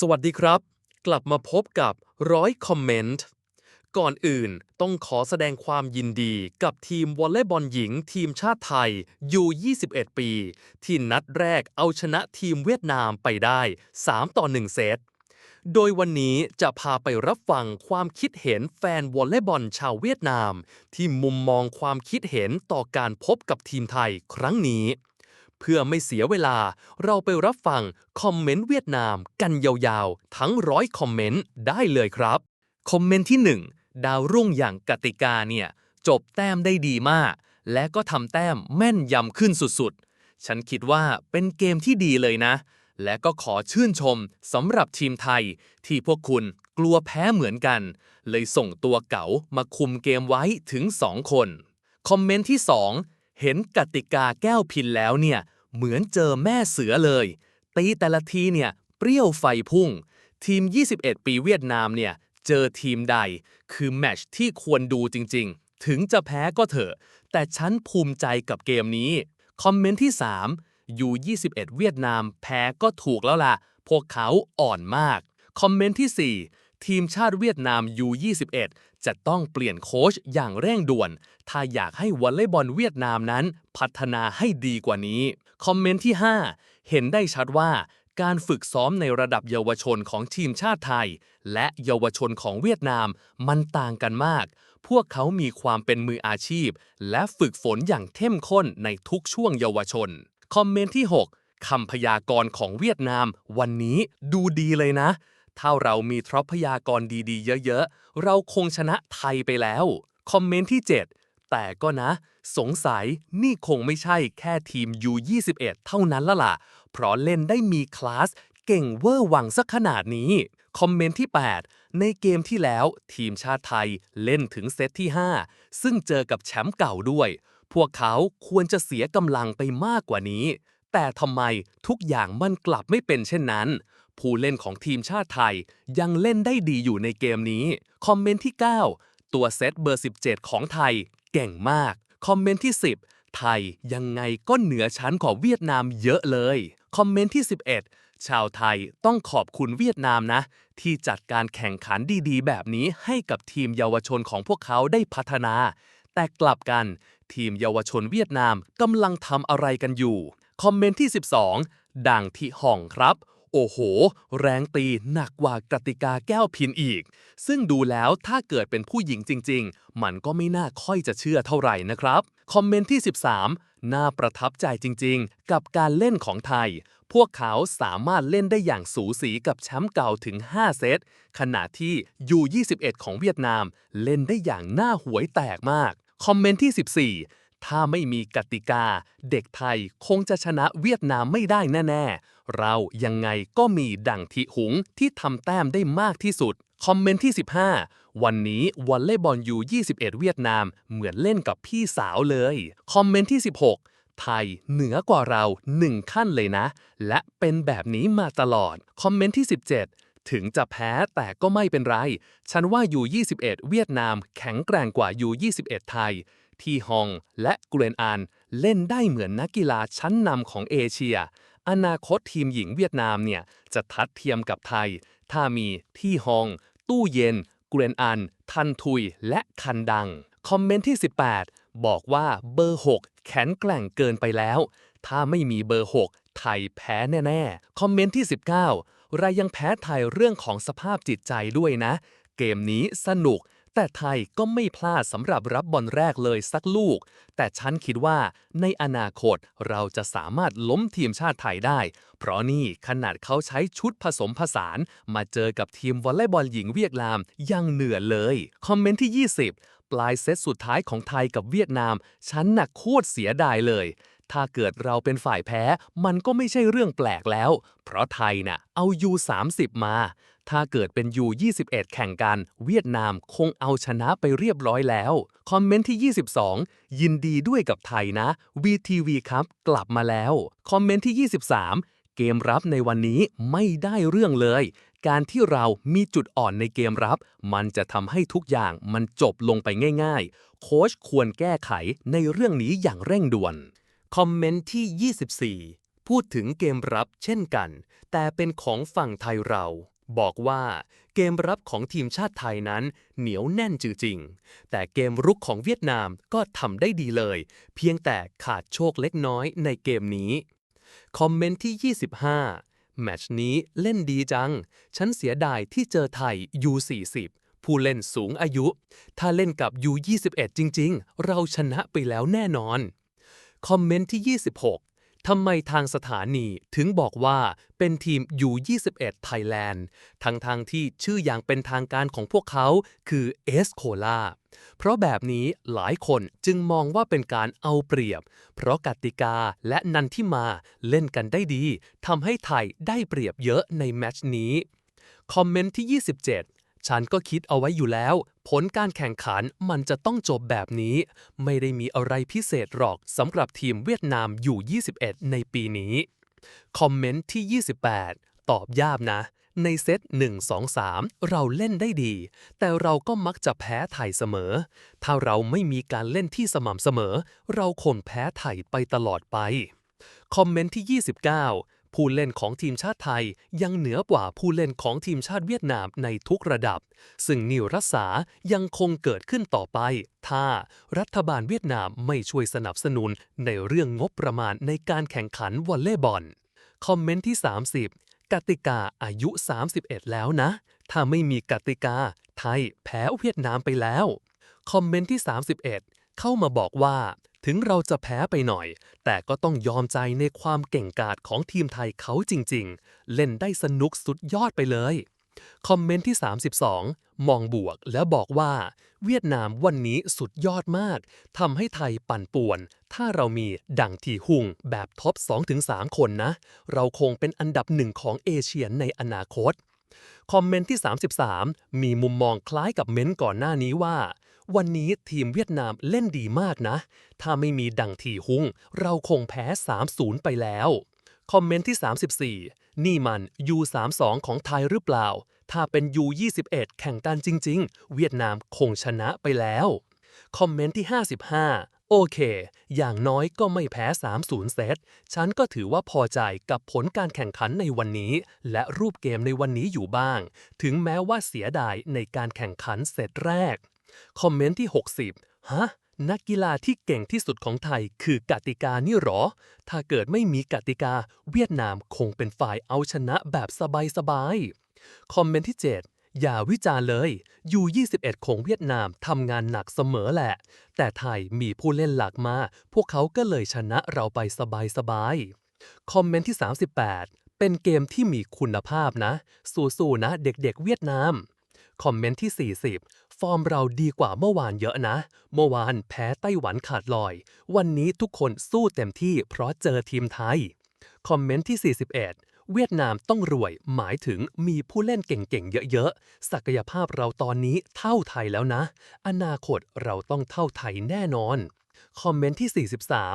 สวัสดีครับ กลับมาพบกับร้อยคอมเมนต์ก่อนอื่นต้องขอแสดงความยินดีกับทีมวอลเลย์บอลหญิงทีมชาติไทยยู21 ปี ที่นัดแรกเอาชนะทีมเวียดนามไปได้ 3 ต่อ 1 เซต โดยวันนี้จะพาไปรับฟังความคิดเห็นแฟนวอลเลย์บอลชาวเวียดนาม ที่มุมมองความคิดเห็นต่อการพบกับทีมไทยครั้งนี้ เพื่อไม่เสียเวลา เราไปรับฟังคอมเมนต์เวียดนามกันยาวๆ ทั้งร้อยคอมเมนต์ได้เลยครับ คอมเมนต์ที่ 1 ดาวรุ่งอย่างกติกาเนี่ย จบแต้มได้ดีมาก และก็ทำแต้มแม่นยำขึ้นสุดๆ ฉันคิดว่าเป็นเกมที่ดีเลยนะ และก็ขอชื่นชมสำหรับทีมไทย ที่พวกคุณกลัวแพ้เหมือนกัน เลยส่งตัวเก๋ามาคุมเกมไว้ถึง 2 คน คอมเมนต์ที่ 2 เห็นกติกาแก้วพินแล้วเนี่ย เหมือนเจอแม่เสือเลย ตีแต่ละทีเนี่ย เปรี้ยวไฟพุ่ง ทีม 21 ปีเวียดนามเนี่ย เจอทีมใด คือแมชที่ควรดูจริง ๆ ถึงจะแพ้ก็เถอะ แต่ฉันภูมิใจกับเกมนี้ คอมเมนต์ที่3ยู21 เวียดนามแพ้ก็ถูกแล้วล่ะ พวกเขาอ่อนมาก คอมเมนต์ที่ 4 ทีมชาติเวียดนาม U21 จะต้องเปลี่ยนโค้ชอย่างเร่งด่วน ถ้าอยากให้วอลเลย์บอลเวียดนามนั้นพัฒนาให้ดีกว่านี้ คอมเมนต์ที่ 5 เห็นได้ชัดว่าการฝึกซ้อมในระดับเยาวชนของทีมชาติไทย และเยาวชนของเวียดนามมันต่างกันมาก พวกเขามีความเป็นมืออาชีพ และฝึกฝนอย่างเข้มข้นในทุกช่วงเยาวชน คอมเมนต์ที่ 6คำพยากรณ์ของเวียดนามวันนี้ดูดีเลยนะ ถ้าเรามีทรัพยากรดีๆ เยอะๆ เราคงชนะไทยไปแล้ว คอมเมนต์ที่ 7 แต่ก็นะ สงสัยนี่คงไม่ใช่แค่ทีม U21 เท่านั้นละล่ะ เพราะเล่นได้มีคลาสเก่งเวอร์วังสักขนาดนี้ คอมเมนต์ที่ 8 ในเกมที่แล้วทีมชาติไทยเล่นถึงเซตที่ 5 ซึ่งเจอกับแชมป์เก่าด้วย พวกเขาควรจะเสียกำลังไปมากกว่านี้ แต่ทำไมทุกอย่างมันกลับไม่เป็นเช่นนั้น ผู้เล่นของทีมชาติไทยยังเล่นได้ดีอยู่ในเกมนี้ คอมเมนต์ที่ 9 ตัวเซตเบอร์ 17 ของไทย เก่งมาก คอมเมนต์ที่ 10 ไทยยังไงก็เหนือชั้นกว่าเวียดนามเยอะเลย คอมเมนต์ที่ 11 ชาวไทยต้องขอบคุณเวียดนามนะ ที่จัดการแข่งขันดีๆ แบบนี้ให้กับทีมเยาวชนของพวกเขาได้พัฒนา แต่กลับกันทีมเยาวชนเวียดนามกำลังทำอะไรกันอยู่ คอมเมนต์ที่ 12 ดังที่ห่องครับ โอ้โห แรงตีหนักกว่ากติกาแก้วพินอีก ซึ่งดูแล้วถ้าเกิดเป็นผู้หญิงจริง ๆ มันก็ไม่น่าค่อยจะเชื่อเท่าไหร่นะครับ คอมเมนต์ที่ 13 น่าประทับใจจริง ๆ กับการเล่นของไทย พวกเขาสามารถเล่นได้อย่างสูสีกับแชมป์เก่าถึง 5 เซต ขณะที่ U21 ของเวียดนาม เล่นได้อย่างน่าหวยแตกมาก คอมเมนต์ที่ 14 ถ้าไม่มีกติกา เด็กไทยคงจะชนะเวียดนามไม่ได้แน่ ๆ เรายังไงก็มีดั่งทิหุงที่ทำแต้มได้มากที่สุด คอมเมนต์ที่ 15 วันนี้วอลเลย์บอล U21 เวียดนามเหมือนเล่นกับพี่สาวเลย คอมเมนต์ที่ 16 ไทยเหนือกว่าเรา1ขั้นเลยนะ และเป็นแบบนี้มาตลอด คอมเมนต์ที่ 17ถึงจะแพ้แต่ก็ไม่เป็นไร ฉันว่า U21 เวียดนามแข็งแกร่งกว่า U21 ไทย ที่ฮองและกรนอานเล่นได้เหมือนนักกีฬาชั้นนำของเอเชีย อนาคตทีมหญิงเวียดนามเนี่ยจะทัดเทียมกับไทย ถ้ามีที่ฮอง ตู้เย็น เกรนอัน ทันทุย และคันดัง คอมเมนต์ที่ 18 บอกว่าเบอร์ 6 แข็งแกร่งเกินไปแล้ว ถ้าไม่มีเบอร์ 6 ไทยแพ้แน่ๆ คอมเมนต์ที่ 19เรายังแพ้ไทยเรื่องของสภาพจิตใจด้วยนะ เกมนี้สนุก แต่ไทยก็ไม่พลาดสำหรับรับบอลแรกเลยสักลูก แต่ฉันคิดว่าในอนาคตเราจะสามารถล้มทีมชาติไทยได้ เพราะนี่ขนาดเขาใช้ชุดผสมผสาน มาเจอกับทีมวอลเลย์บอลหญิงเวียดนามยังเหนือเลย คอมเมนต์ที่ 20 ปลายเซตสุดท้ายของไทยกับเวียดนาม ฉันหนักโคตรเสียดายเลย ถ้าเกิดเราเป็นฝ่ายแพ้ มันก็ไม่ใช่เรื่องแปลกแล้ว เพราะไทยน่ะเอา U30 มา ถ้าเกิดเป็น U21 แข่งกัน เวียดนามคงเอาชนะไปเรียบร้อยแล้ว คอมเมนต์ที่ 22 ยินดีด้วยกับไทยนะ VTV ครับ กลับมาแล้ว คอมเมนต์ที่ 23 เกมรับในวันนี้ไม่ได้เรื่องเลย การที่เรามีจุดอ่อนในเกมรับ มันจะทำให้ทุกอย่างมันจบลงไปง่าย ๆ โค้ชควรแก้ไขในเรื่องนี้อย่างเร่งด่วน คอมเมนต์ที่ 24 พูดถึงเกมรับเช่นกัน แต่เป็นของฝั่งไทยเรา บอกว่าเกมรับของทีมชาติไทยนั้นเหนียวแน่นจริงๆ แต่เกมรุกของเวียดนามก็ทำได้ดีเลย เพียงแต่ขาดโชคเล็กน้อยในเกมนี้ คอมเมนต์ที่ 25 แมชนี้เล่นดีจัง ฉันเสียดายที่เจอไทย U40 ผู้เล่นสูงอายุ ถ้าเล่นกับ U21 จริงๆ เราชนะไปแล้วแน่นอน คอมเมนต์ที่ 26 ทำไมทางสถานีถึงบอกว่าเป็นทีม U21 ไทยแลนด์ทั้งทางๆที่ชื่ออย่างเป็นทางการของพวกเขาคือเอสโคลาเพราะแบบนี้หลายคนจึงมองว่าเป็นการเอาเปรียบ เพราะกติกาและนันที่มาเล่นกันได้ดีทำให้ไทยได้เปรียบเยอะในแมตช์นี้ คอมเมนต์ที่ 27 ฉันก็คิดเอาไว้อยู่แล้ว ผลการแข่งขันมันจะต้องจบแบบนี้ ไม่ได้มีอะไรพิเศษหรอกสำหรับทีมเวียดนามอยู่ 21 ในปีนี้ คอมเมนต์ที่ 28 ตอบยากนะ ในเซต 1 2 3 เราเล่นได้ดี แต่เราก็มักจะแพ้ไทยเสมอ ถ้าเราไม่มีการเล่นที่สม่ำเสมอ เราคงแพ้ไทยไปตลอดไป คอมเมนต์ที่ 29 ผู้เล่นของทีมชาติไทยยังเหนือกว่าผู้เล่นของทีมชาติเวียดนามในทุกระดับ ซึ่งนิวรัษายังคงเกิดขึ้นต่อไป ถ้ารัฐบาลเวียดนามไม่ช่วยสนับสนุนในเรื่องงบประมาณในการแข่งขันวอลเลย์บอล คอมเมนต์ที่ 30 กติกาอายุ 31 แล้วนะ ถ้าไม่มีกติกา ไทยแพ้เวียดนามไปแล้ว คอมเมนต์ที่ 31 เข้ามาบอกว่า ถึงเราจะแพ้ไปหน่อย แต่ก็ต้องยอมใจในความเก่งกาจของทีมไทยเขาจริง ๆ เล่นได้สนุกสุดยอดไปเลย คอมเมนต์ที่ 32 มองบวกแล้วบอกว่า เวียดนามวันนี้สุดยอดมากทำให้ไทยปั่นป่วน ถ้าเรามีดังทีหุงแบบท็อป 2-3 คนนะ เราคงเป็นอันดับหนึ่งของเอเชียในอนาคตคอมเมนต์ที่ 33 มีมุมมองคล้ายกับเม้นต์ก่อนหน้านี้ว่า วันนี้ทีมเวียดนามเล่นดีมากนะ ถ้าไม่มีดังทีหุงเราคงแพ้ 3-0 ไปแล้ว คอมเมนต์ที่ 34 นี่มัน U32 ของไทยหรือเปล่า ถ้าเป็น U21 แข่งกันจริง ๆ เวียดนามคงชนะไปแล้ว คอมเมนต์ที่ 55โอเค อย่างน้อยก็ไม่แพ้ 3-0 เซต ฉันก็ถือว่าพอใจกับผลการแข่งขันในวันนี้ และรูปเกมในวันนี้อยู่บ้าง ถึงแม้ว่าเสียดายในการแข่งขันเซตแรก คอมเมนต์ที่ 60 ฮะ นักกีฬาที่เก่งที่สุดของไทยคือกติกานี่หรอ ถ้าเกิดไม่มีกติกา เวียดนามคงเป็นฝ่ายเอาชนะแบบสบายๆ คอมเมนต์ที่ 7 อย่าวิจาร์เลย U21 ของเวียดนามทำงานหนักเสมอแหละ แต่ไทยมีผู้เล่นหลักมา พวกเขาก็เลยชนะเราไปสบายๆ คอมเมนต์ที่ 38 เป็นเกมที่มีคุณภาพนะ สู้ๆนะเด็กๆเวียดนาม คอมเมนต์ที่ 40 ฟอร์มเราดีกว่าเมื่อวานเยอะนะ เมื่อวานแพ้ไต้หวันขาดลอย วันนี้ทุกคนสู้เต็มที่เพราะเจอทีมไทย คอมเมนต์ที่ 41 เวียดนามต้องรวย หมายถึงมีผู้เล่นเก่งๆ เยอะๆ ศักยภาพเราตอนนี้เท่าไทยแล้วนะ อนาคตเราต้องเท่าไทยแน่นอน คอมเมนต์ที่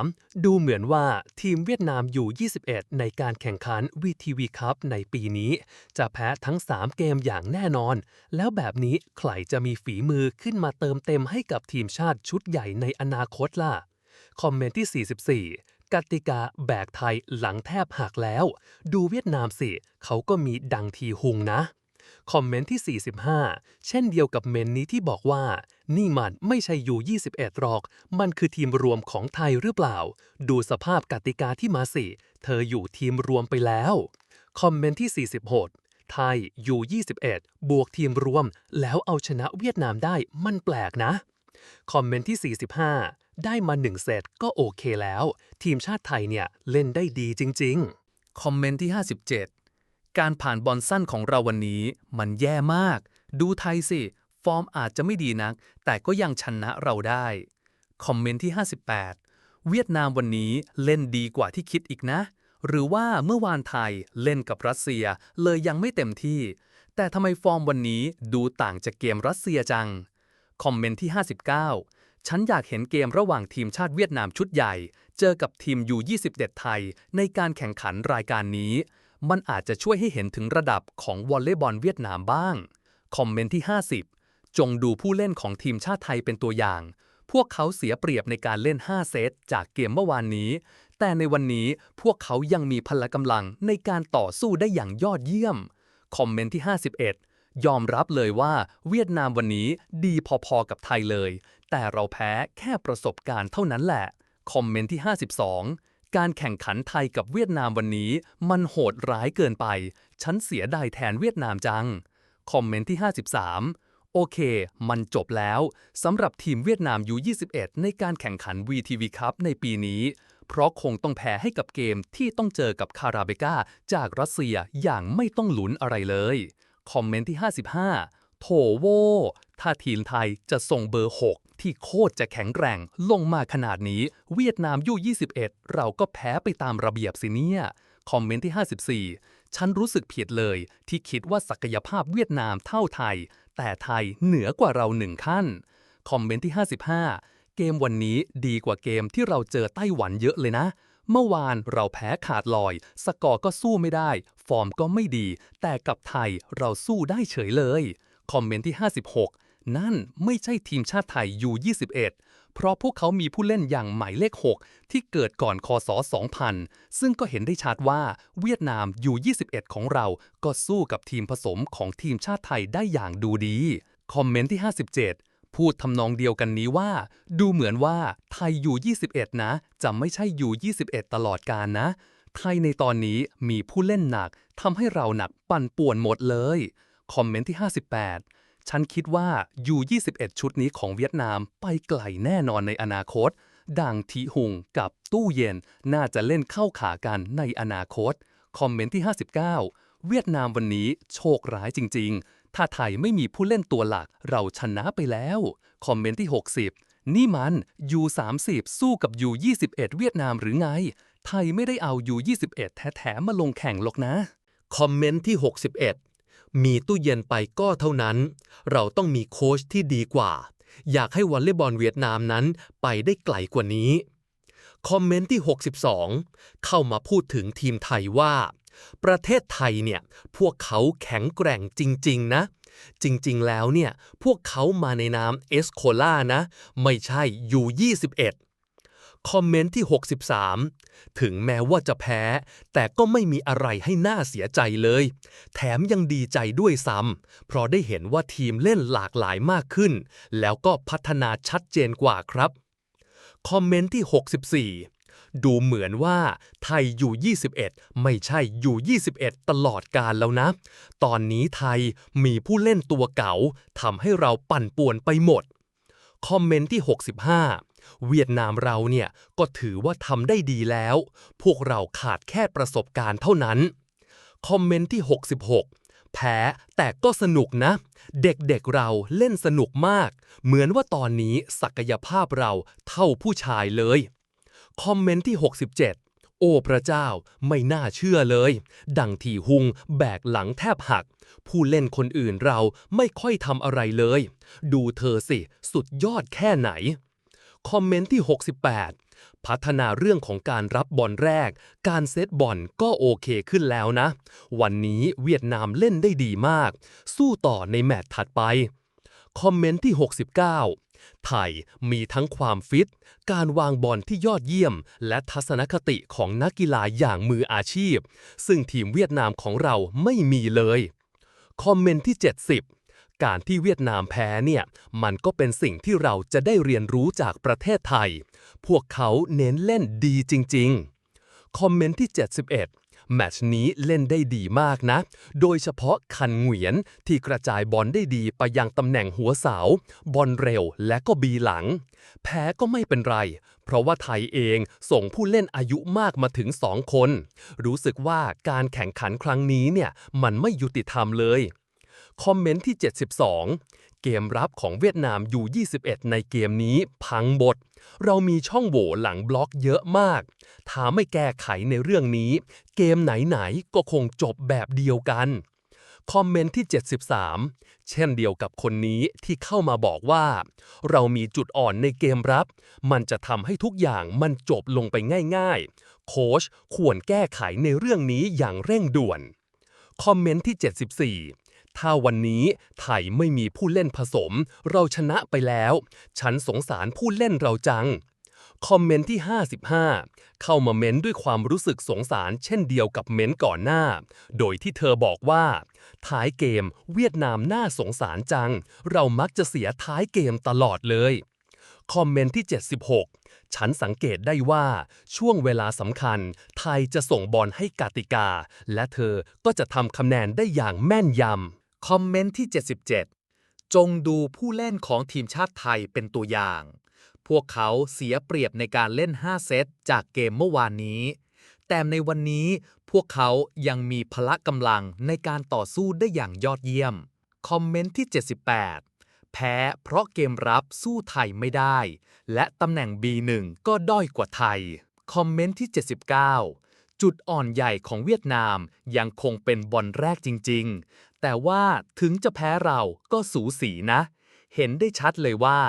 43 ดูเหมือนว่าทีมเวียดนามอยู่ 21 ในการแข่งขัน VTV Cup ในปีนี้ จะแพ้ทั้ง 3 เกมอย่างแน่นอน แล้วแบบนี้ใครจะมีฝีมือขึ้นมาเติมเต็มให้กับทีมชาติชุดใหญ่ในอนาคตล่ะ คอมเมนต์ที่ 44กติกาแบกไทยหลังแทบหักแล้ว ดูเวียดนามสิ เขาก็มีดังทีหุงนะ คอมเมนต์ที่ 45 เช่นเดียวกับเมนนี้ที่บอกว่า นี่มันไม่ใช่ยู21หรอก มันคือทีมรวมของไทยหรือเปล่า ดูสภาพกติกาที่มาสิ เธออยู่ทีมรวมไปแล้ว คอมเมนต์ที่ 46 ไทยอยู่21บวกทีมรวม แล้วเอาชนะเวียดนามได้มันแปลกนะ คอมเมนต์ที่ 45 ได้มา1เซตก็โอเคแล้ว ทีมชาติไทยเนี่ยเล่นได้ดีจริง ๆ คอมเมนต์ที่ 57 การผ่านบอลสั้นของเราวันนี้มันแย่มาก ดูไทยสิ ฟอร์มอาจจะไม่ดีนัก แต่ก็ยังชนะเราได้ คอมเมนต์ที่ 58 เวียดนามวันนี้เล่นดีกว่าที่คิดอีกนะ หรือว่าเมื่อวานไทยเล่นกับรัสเซียเลยยังไม่เต็มที่ แต่ทำไมฟอร์มวันนี้ดูต่างจากเกมรัสเซียจัง คอมเมนต์ที่ 59 ฉันอยากเห็นเกมระหว่างทีมชาติเวียดนามชุดใหญ่ เจอกับทีม U21 ไทยในการแข่งขันรายการนี้ มันอาจจะช่วยให้เห็นถึงระดับของวอลเลย์บอลเวียดนามบ้าง คอมเมนต์ที่ 50 จงดูผู้เล่นของทีมชาติไทยเป็นตัวอย่าง พวกเขาเสียเปรียบในการเล่น 5 เซตจากเกมเมื่อวานนี้ แต่ในวันนี้พวกเขายังมีพละกำลังในการต่อสู้ได้อย่างยอดเยี่ยม คอมเมนต์ที่ 51 ยอมรับเลยว่าเวียดนามวันนี้ดีพอๆกับไทยเลย แต่เราแพ้แค่ประสบการณ์เท่านั้นแหละ คอมเมนต์ที่ 52 การแข่งขันไทยกับเวียดนามวันนี้ มันโหดร้ายเกินไป ฉันเสียดายแทนเวียดนามจัง คอมเมนต์ที่ 53 โอเค มันจบแล้วสำหรับทีมเวียดนาม U21 ในการแข่งขัน VTV Cup ในปีนี้ เพราะคงต้องแพ้ให้กับเกมที่ต้องเจอกับคาราเบกาจากรัสเซียอย่างไม่ต้องหลุนอะไรเลย คอมเมนต์ที่ 55 โถโวถ้าทีมไทยจะส่งเบอร์ 6 ที่โคตรจะแข็งแกร่ง ลงมาขนาดนี้ เวียดนามยู21 เราก็แพ้ไปตามระเบียบสิเนี่ยคอมเมนต์ที่ 54 ฉันรู้สึกผิดเลย ที่คิดว่าศักยภาพเวียดนามเท่าไทย แต่ไทยเหนือกว่าเราหนึ่งขั้น คอมเมนต์ที่ 55 เกมวันนี้ดีกว่าเกมที่เราเจอไต้หวันเยอะเลยนะ เมื่อวานเราแพ้ขาดลอย สกอร์ก็สู้ไม่ได้ ฟอร์มก็ไม่ดี แต่กับไทยเราสู้ได้เฉยเลย คอมเมนต์ที่ 56 นั่นไม่ใช่ทีมชาติไทย U21 เพราะพวกเขามีผู้เล่นอย่างหมายเลข 6 ที่เกิดก่อนคศ 2000 ซึ่งก็เห็นได้ชัดว่าเวียดนาม U21 ของเราก็สู้กับทีมผสมของทีมชาติไทยได้อย่างดูดี คอมเมนต์ที่ 57 พูดทำนองเดียวกันนี้ว่า ดูเหมือนว่าไทย U21 นะ จะไม่ใช่ U21 ตลอดกาลนะ ไทยในตอนนี้มีผู้เล่นหนักทำให้เราหนักปั่นป่วนหมดเลย คอมเมนต์ที่ 58 ฉันคิดว่า U21 ชุดนี้ของเวียดนามไปไกลแน่นอนในอนาคต ดังทีหุงกับตู้เย็นน่าจะเล่นเข้าขากันในอนาคต คอมเมนต์ที่ 59 เวียดนามวันนี้โชคร้ายจริง ๆ ถ้าไทยไม่มีผู้เล่นตัวหลักเราชนะไปแล้ว คอมเมนต์ที่ 60 นี่มัน U30 สู้กับ U21 เวียดนามหรือไง ไทยไม่ได้เอา U21 แท้ๆมาลงแข่งหรอกนะ คอมเมนต์ที่ 61 มีตู้เย็นไปก็เท่านั้น เราต้องมีโค้ชที่ดีกว่า อยากให้วอลเลย์บอลเวียดนามนั้นไปได้ไกลกว่านี้ คอมเมนต์ที่ 62 เข้ามาพูดถึงทีมไทยว่า ประเทศไทยเนี่ย พวกเขาแข็งแกร่งจริง ๆ นะ จริง ๆ แล้วเนี่ย พวกเขามาในนามเอสโคล่านะ ไม่ใช่ U21 คอมเมนต์ที่ 63 ถึงแม้ว่าจะแพ้ แต่ก็ไม่มีอะไรให้น่าเสียใจเลย แถมยังดีใจด้วยซ้ำเพราะได้เห็นว่าทีมเล่นหลากหลายมากขึ้น แล้วก็พัฒนาชัดเจนกว่าครับ คอมเมนต์ที่ 64 ดูเหมือนว่าไทยอยู่ 21 ไม่ใช่อยู่ 21 ตลอดกาลแล้วนะ ตอนนี้ไทยมีผู้เล่นตัวเก่าทำให้เราปั่นป่วนไปหมด คอมเมนต์ที่ 65 เวียดนามเราเนี่ยก็ถือว่าทำได้ดีแล้ว พวกเราขาดแค่ประสบการณ์เท่านั้น คอมเมนต์ที่ 66 แพ้แต่ก็สนุกนะ เด็กๆเราเล่นสนุกมาก เหมือนว่าตอนนี้ศักยภาพเราเท่าผู้ชายเลย คอมเมนต์ที่ 67 โอ้พระเจ้าไม่น่าเชื่อเลย ดังที่หุงแบกหลังแทบหักผู้เล่นคนอื่นเราไม่ค่อยทำอะไรเลย ดูเธอสิ สุดยอดแค่ไหน คอมเมนต์ที่ 68 พัฒนาเรื่องของการรับบอลแรก การเซตบอลก็โอเคขึ้นแล้วนะ วันนี้เวียดนามเล่นได้ดีมาก สู้ต่อในแมตช์ถัดไป คอมเมนต์ที่ 69 ไทยมีทั้งความฟิต การวางบอลที่ยอดเยี่ยม และทัศนคติของนักกีฬาอย่างมืออาชีพ ซึ่งทีมเวียดนามของเราไม่มีเลย คอมเมนต์ที่ 70 การที่เวียดนามแพ้เนี่ย มันก็เป็นสิ่งที่เราจะได้เรียนรู้จากประเทศไทย พวกเขาเน้นเล่นดีจริง ๆ คอมเมนต์ที่ 71 แมตช์นี้เล่นได้ดีมากนะ โดยเฉพาะคันเหวียนที่กระจายบอลได้ดีไปยังตำแหน่งหัวเสา บอลเร็วและก็บีหลัง แพ้ก็ไม่เป็นไร เพราะว่าไทยเองส่งผู้เล่นอายุมากมาถึง2คน รู้สึกว่าการแข่งขันครั้งนี้เนี่ยมันไม่ยุติธรรมเลย คอมเมนต์ที่ 72 เกมรับของเวียดนามอยู่ 21 ในเกมนี้ พังบท เรามีช่องโหว่หลังบล็อกเยอะมาก ถ้าไม่แก้ไขในเรื่องนี้ เกมไหนๆก็คงจบแบบเดียวกันคอมเมนต์ที่ 73 เช่นเดียวกับคนนี้ที่เข้ามาบอกว่า เรามีจุดอ่อนในเกมรับ มันจะทำให้ทุกอย่างมันจบลงไปง่ายๆ โค้ชควรแก้ไขในเรื่องนี้อย่างเร่งด่วน คอมเมนต์ที่ 74 ถ้าวันนี้ไทยไม่มีผู้เล่นผสม เราชนะไปแล้ว ฉันสงสารผู้เล่นเราจัง คอมเมนต์ที่ 55 เข้ามาเม้นด้วยความรู้สึกสงสารเช่นเดียวกับเม้นก่อนหน้า โดยที่เธอบอกว่า ท้ายเกมเวียดนามน่าสงสารจัง เรามักจะเสียท้ายเกมตลอดเลย คอมเมนต์ที่ 76 ฉันสังเกตได้ว่าช่วงเวลาสำคัญ ไทยจะส่งบอลให้กติกา และเธอก็จะทำคะแนนได้อย่างแม่นยำ คอมเมนต์ที่ 77 จงดูผู้เล่นของทีมชาติไทยเป็นตัวอย่าง พวกเขาเสียเปรียบในการเล่น 5 เซตจากเกมเมื่อวานนี้ แต่ในวันนี้พวกเขายังมีพละกำลังในการต่อสู้ได้อย่างยอดเยี่ยม คอมเมนต์ที่ 78 แพ้ เพราะเกมรับสู้ไทยไม่ได้ และตำแหน่ง B1 ก็ด้อยกว่าไทย คอมเมนต์ที่ 79 จุดอ่อนใหญ่ของเวียดนามยังคงเป็นบอลแรกจริง ๆ แต่ว่าถึงจะแพ้เราก็สูสีนะ เห็นได้ชัดเลยว่า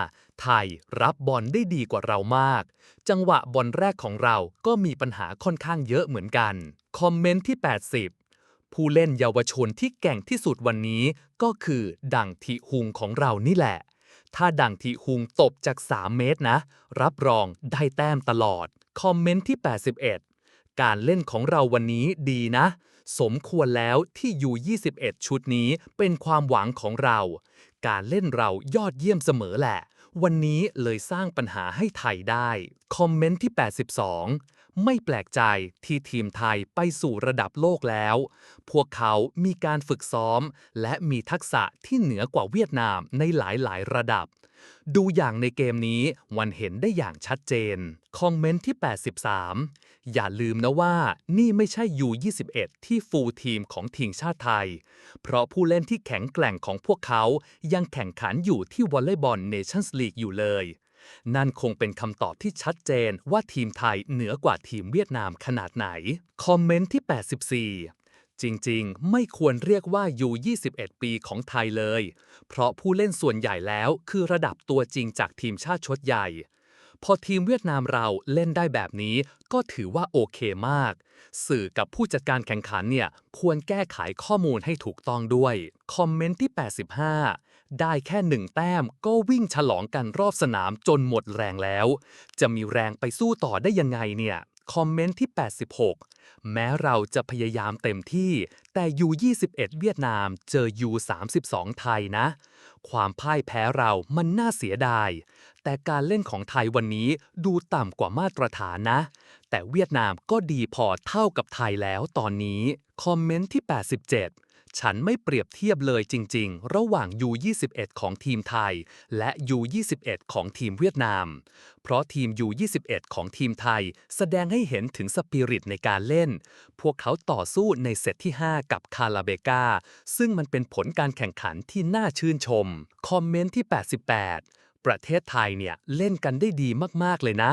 ไทยรับบอลได้ดีกว่าเรามาก จังหวะบอลแรกของเราก็มีปัญหาค่อนข้างเยอะเหมือนกัน คอมเมนต์ที่ 80 ผู้เล่นเยาวชนที่เก่งที่สุดวันนี้ก็คือดังทิฮุงของเรานี่แหละ ถ้าดังทิฮุงตบจาก 3 เมตรนะ รับรองได้แต้มตลอด คอมเมนต์ที่ 81 การเล่นของเราวันนี้ดีนะ สมควรแล้วที่ยู21 ชุดนี้เป็นความหวังของเรา การเล่นเรายอดเยี่ยมเสมอแหละ วันนี้เลยสร้างปัญหาให้ไทยได้ คอมเมนต์ที่ 82 ไม่แปลกใจที่ทีมไทยไปสู่ระดับโลกแล้ว พวกเขามีการฝึกซ้อม และมีทักษะที่เหนือกว่าเวียดนามในหลายๆ ระดับ ดูอย่างในเกมนี้วันเห็นได้อย่างชัดเจน คอมเมนต์ที่ 83 อย่าลืมนะว่านี่ไม่ใช่ U21 ที่ฟูลทีมของทีมชาติไทย เพราะผู้เล่นที่แข็งแกร่งของพวกเขายังแข่งขันอยู่ที่วอลเลย์บอลเนชั่นส์ลีกอยู่เลย นั่นคงเป็นคำตอบที่ชัดเจนว่าทีมไทยเหนือกว่าทีมเวียดนามขนาดไหน คอมเมนต์ที่ 84จริงๆ ไม่ควรเรียกว่า U21 ปีของไทยเลย เพราะผู้เล่นส่วนใหญ่แล้วคือระดับตัวจริงจากทีมชาติชดใหญ่ พอทีมเวียดนามเราเล่นได้แบบนี้ก็ถือว่าโอเคมาก สื่อกับผู้จัดการแข่งขันเนี่ย ควรแก้ไขข้อมูลให้ถูกต้องด้วย คอมเมนต์ที่ 85 ได้แค่หนึ่งแต้มก็วิ่งฉลองกันรอบสนามจนหมดแรงแล้ว จะมีแรงไปสู้ต่อได้ยังไงเนี่ย คอมเมนต์ที่ 86 แม้เราจะพยายามเต็มที่ แต่ U21 เวียดนามเจอ U32 ไทยนะ ความพ่ายแพ้เรามันน่าเสียดาย แต่การเล่นของไทยวันนี้ดูต่ำกว่ามาตรฐานนะ แต่เวียดนามก็ดีพอเท่ากับไทยแล้วตอนนี้ คอมเมนต์ที่ 87 ฉันไม่เปรียบเทียบเลยจริง ๆ ระหว่าง U21 ของทีมไทย และ U21 ของทีมเวียดนาม เพราะทีม U21 ของทีมไทย แสดงให้เห็นถึงสปิริตในการเล่น พวกเขาต่อสู้ในเซตที่ 5 กับคาราเบกาซึ่งมันเป็นผลการแข่งขันที่น่าชื่นชม คอมเมนต์ที่ 88 ประเทศไทยเนี่ยเล่นกันได้ดีมากๆเลยนะ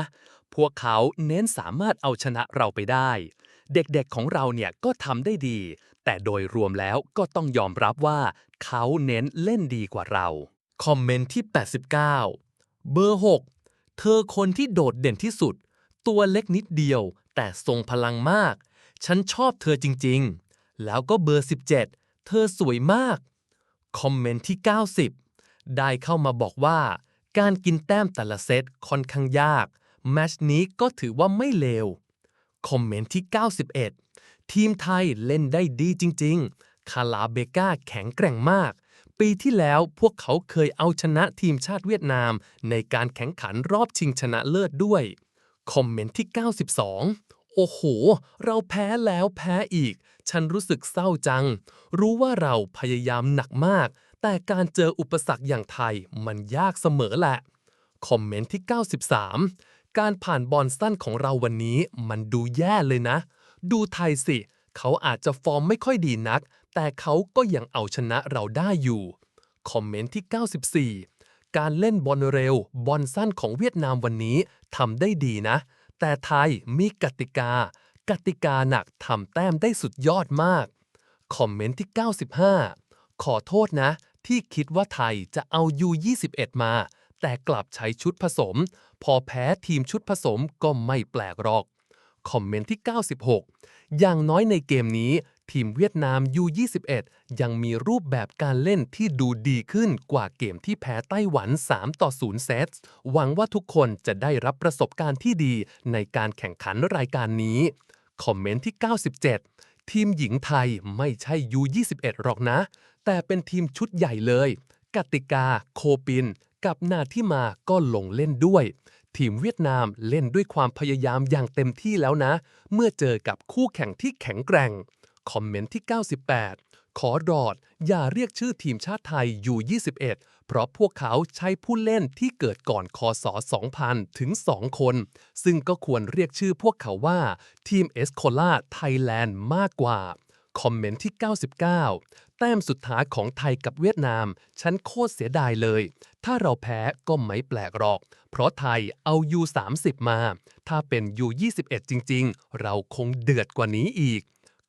พวกเขาเน้นสามารถเอาชนะเราไปได้ เด็กๆของเราเนี่ยก็ทำได้ดี แต่โดยรวมแล้วก็ต้องยอมรับว่าเขาเน้นเล่นดีกว่าเรา คอมเมนต์ที่ 89 เบอร์ 6 เธอคนที่โดดเด่นที่สุด ตัวเล็กนิดเดียว แต่ทรงพลังมาก ฉันชอบเธอจริงๆ แล้วก็เบอร์ 17 เธอสวยมาก คอมเมนต์ที่ 90 ได้เข้ามาบอกว่า การกินแต้มแต่ละเซตค่อนข้างยาก แมชนี้ก็ถือว่าไม่เลว คอมเมนต์ที่ 91 ทีมไทยเล่นได้ดีจริง ๆ คาลาเบกาแข็งแกร่งมาก ปีที่แล้วพวกเขาเคยเอาชนะทีมชาติเวียดนาม ในการแข่งขันรอบชิงชนะเลิศด้วย คอมเมนต์ที่ 92 โอ้โห เราแพ้แล้วแพ้อีก ฉันรู้สึกเศร้าจัง รู้ว่าเราพยายามหนักมาก แต่การเจออุปสรรคอย่างไทยมันยากเสมอแหละ คอมเมนต์ที่ 93 การผ่านบอลสั้นของเราวันนี้มันดูแย่เลยนะ ดูไทยสิ เขาอาจจะฟอร์มไม่ค่อยดีนัก แต่เขาก็ยังเอาชนะเราได้อยู่ คอมเมนต์ที่ 94 การเล่นบอลเร็ว บอลสั้นของเวียดนามวันนี้ทำได้ดีนะ แต่ไทยมีกติกา กติกาหนักทำแต้มได้สุดยอดมาก คอมเมนต์ที่ 95 ขอโทษนะ ที่คิดว่าไทยจะเอา U21 มา แต่กลับใช้ชุดผสม พอแพ้ทีมชุดผสมก็ไม่แปลกหรอก คอมเมนต์ที่ 96 อย่างน้อยในเกมนี้ ทีมเวียดนาม U21 ยังมีรูปแบบการเล่นที่ดูดีขึ้นกว่าเกมที่แพ้ไต้หวัน 3 ต่อ 0 เซตหวังว่าทุกคนจะได้รับประสบการณ์ที่ดีในการแข่งขันรายการนี้ คอมเมนต์ที่ 97 ทีมหญิงไทยไม่ใช่ U21 หรอกนะ แต่เป็นทีมชุดใหญ่เลย กติกา โคปิน กับนาที่มาก็ลงเล่นด้วย ทีมเวียดนามเล่นด้วยความพยายามอย่างเต็มที่แล้วนะ เมื่อเจอกับคู่แข่งที่แข็งแกร่ง คอมเมนต์ที่ 98 ขอรอด อย่าเรียกชื่อทีมชาติไทย U21 เพราะพวกเขาใช้ผู้เล่นที่เกิดก่อนคศ 2000 ถึง 2 คน ซึ่งก็ควรเรียกชื่อพวกเขาว่าทีมเอสโคล่าไทยแลนด์มากกว่า คอมเมนต์ที่ 99 แต้มสุดท้ายของไทยกับเวียดนาม ฉันโคตรเสียดายเลย ถ้าเราแพ้ก็ไม่แปลกหรอก เพราะไทยเอา U30 มา ถ้าเป็น U21 จริง ๆ เราคงเดือดกว่านี้อีก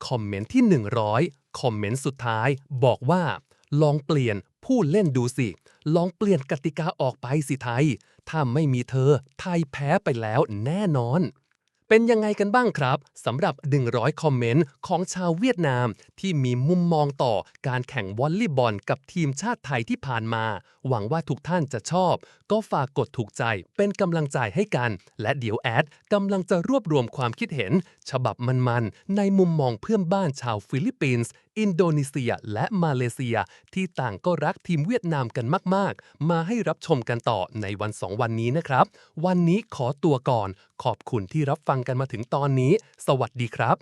คอมเมนต์ที่ 100 คอมเมนต์สุดท้ายบอกว่า ลองเปลี่ยนผู้เล่นดูสิ ลองเปลี่ยนกติกาออกไปสิไทย ถ้าไม่มีเธอ ไทยแพ้ไปแล้วแน่นอน เป็นยังไงกันบ้างครับสำหรับ 100 คอมเมนต์ของชาวเวียดนาม ที่มีมุมมองต่อการแข่งวอลเลย์บอลกับทีมชาติไทยที่ผ่านมา หวังว่าทุกท่านจะชอบ ก็ฝากกดถูกใจเป็นกำลังใจให้กัน และเดี๋ยวแอดกำลังจะรวบรวมความคิดเห็น ฉบับมันๆ ในมุมมองเพื่อนบ้านชาวฟิลิปปินส์อินโดนีเซียและมาเลเซีย ที่ต่างก็รักทีมเวียดนามกันมาก ๆ มาให้รับชมกันต่อในวันสองวันนี้นะครับ วันนี้ขอตัวก่อน ขอบคุณที่รับฟังกันมาถึงตอนนี้ สวัสดีครับ